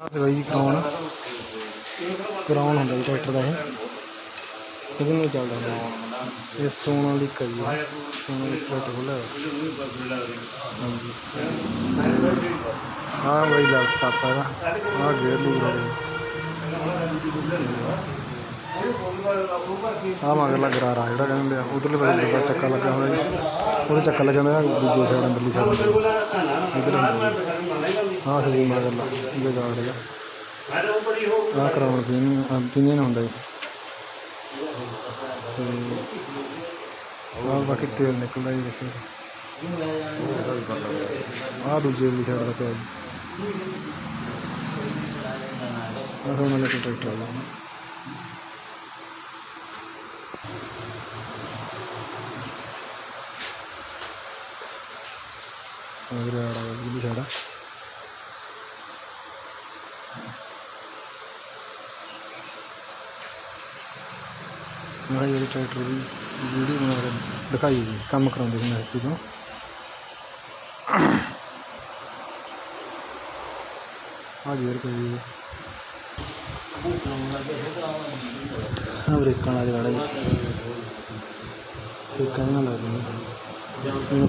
ਆਹ ਤੇ ਜੀ ਕਰਾਉਣ। ਕਰਾਉਣ ਹੁੰਦਾ ਜੀ ਟਰੈਕਟਰ ਦਾ ਇਹ। ਇਹਦੇ ਨਾਲ ਚੱਲਦਾ ਹੁੰਦਾ ਇਹ। ਸੋਨਾ ਵਾਲੀ ਕਰੀ ਹੈ ਸੋਨਾ ਵਾਲੀ ਟਰੈਕਟਰ ਖੋਲਿਆ ਹਾਂਜੀ। ਹਾਂ ਬਾਈ ਲੈਪਟਾਪ ਆ ਇਹਦਾ। ਆਹ ਗੇਅਰ ਲੂਰ ਆ ਆ ਮਗਰਲਾ ਗਰਾਰਾ ਜਿਹੜਾ ਕਹਿੰਦੇ ਆ, ਉਧਰਲੇ ਪਾਸੇ ਡੱਬਾ ਚੱਕਾ ਲੱਗਾ ਹੋਇਆ ਜੀ। ਉਹਦੇ ਚੱਕਾ ਲੱਗਿਆ ਹੁੰਦਾ ਦੂਜੇ ਸਾਈਡ ਅੰਦਰਲੀ ਸਾਈਡ ਇਧਰ ਆਹ ਸਜੀ ਮਗਰਲਾ ਜਗਾੜ ਦਾ ਆ ਕਰਾਉਣ ਪੀਨ ਪੀਨ ਹੁੰਦਾ ਜੀ। ਤੇ ਆਹ ਬਾਕੀ ਤੇਲ ਨਿਕਲਦਾ ਜੀ ਦੇਖੋ ਆ ਦੂਜੇ ਦੀ ਸਾਈਡ ਪਿਆ ਜੀ। ਆ ਸੋਨਾ ਲੈ ਕੇ ਟਰੈਕਟਰ ਆ ਗਿਆ ਅਗਰ ਆੜਾ ਜੀ ਸਾਡਾ। ਮੈਂ ਜਿਹੜੀ ਟਰੈਕਟਰ ਦੀ ਵੀਡੀਓ ਬਣਾ ਕੇ ਦਿਖਾਈ ਜੀ ਕੰਮ ਕਰਾਉਂਦੇ ਸੀ ਮਿਸਤਰੀ ਤੋਂ ਆ ਗੇਰ ਪਈ ਜੀ ਆ ਬ੍ਰੇਕਾਂ ਵਾਲਾ ਜਿਹੜਾ ਜੀ ਬ੍ਰੇਕਾਂ ਦੇ ਨਾਲ ਲੱਗਦੀ ਹੈ ਇਹਨੂੰ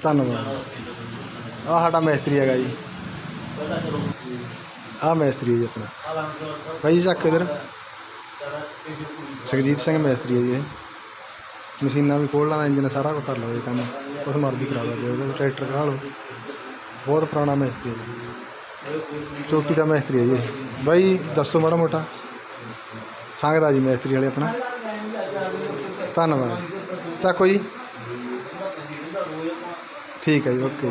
ਧੰਨਵਾਦ। ਆ ਸਾਡਾ ਮਿਸਤਰੀ ਹੈਗਾ ਜੀ। ਆ ਮਿਸਤਰੀ ਹੈ ਜੀ ਆਪਣਾ। ਭਾਈ ਚੱਕ ਇਧਰ। ਸੁਖਜੀਤ ਸਿੰਘ ਮਿਸਤਰੀ ਹੈ ਜੀ ਇਹ। ਮਸ਼ੀਨਾਂ ਵੀ ਖੋਲ ਲਾਂਦਾ ਇੰਜਨ ਸਾਰਾ ਕੁਝ ਕਰ ਲਓ ਜੀ ਕੰਮ। ਕੁਛ ਮਰਜ਼ੀ ਕਰਾ ਲਓ ਜੇ, ਉਹਦੇ ਟਰੈਕਟਰ ਕਰਾ ਲਓ। ਬਹੁਤ ਪੁਰਾਣਾ ਮਿਸਤਰੀ ਹੈ ਜੀ। ਚੌਕੀ ਦਾ ਮਿਸਤਰੀ ਹੈ ਜੀ ਇਹ। ਬਾਈ, ਦੱਸੋ ਮਾੜਾ ਮੋਟਾ। ਸੰਗਦਾ ਜੀ ਮਿਸਤਰੀ ਵਾਲੇ ਆਪਣਾ। ਧੰਨਵਾਦ। ਚੱਕੋ ਜੀ। ਠੀਕ ਹੈ ਜੀ ਓਕੇ।